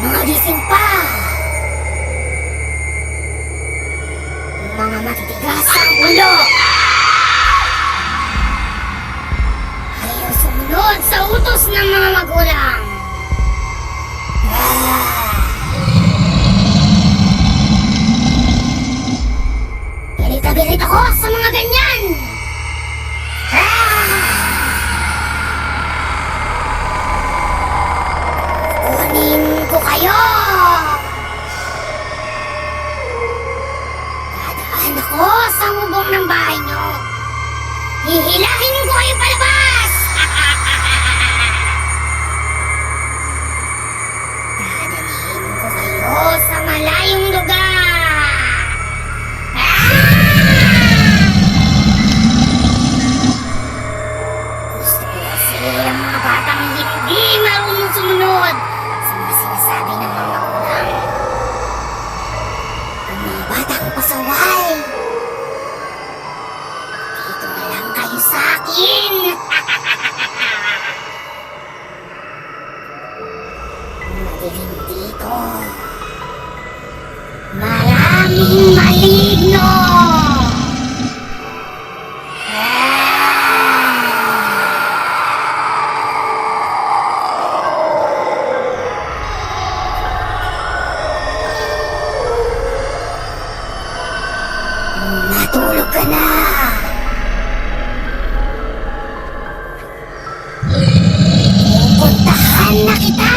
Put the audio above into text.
Gising pa! Mga matitigas ang ulo! Ayaw sumunod sa utos ng mga magulang! Galit na galit ako sa mga Ako sa bubong ng bahay nyo. Hihilahin ko kayo palabas! Dadalhin ko kayo sa malayong lugar! Ah! Gusto ko kasi ang mga batang hindi marunong sumunod sa mga sinasabi ng mga magulang. Ang mga batang pasaway. Akin. Madilim dito. Maraming maligno. Natulog ka na. んなた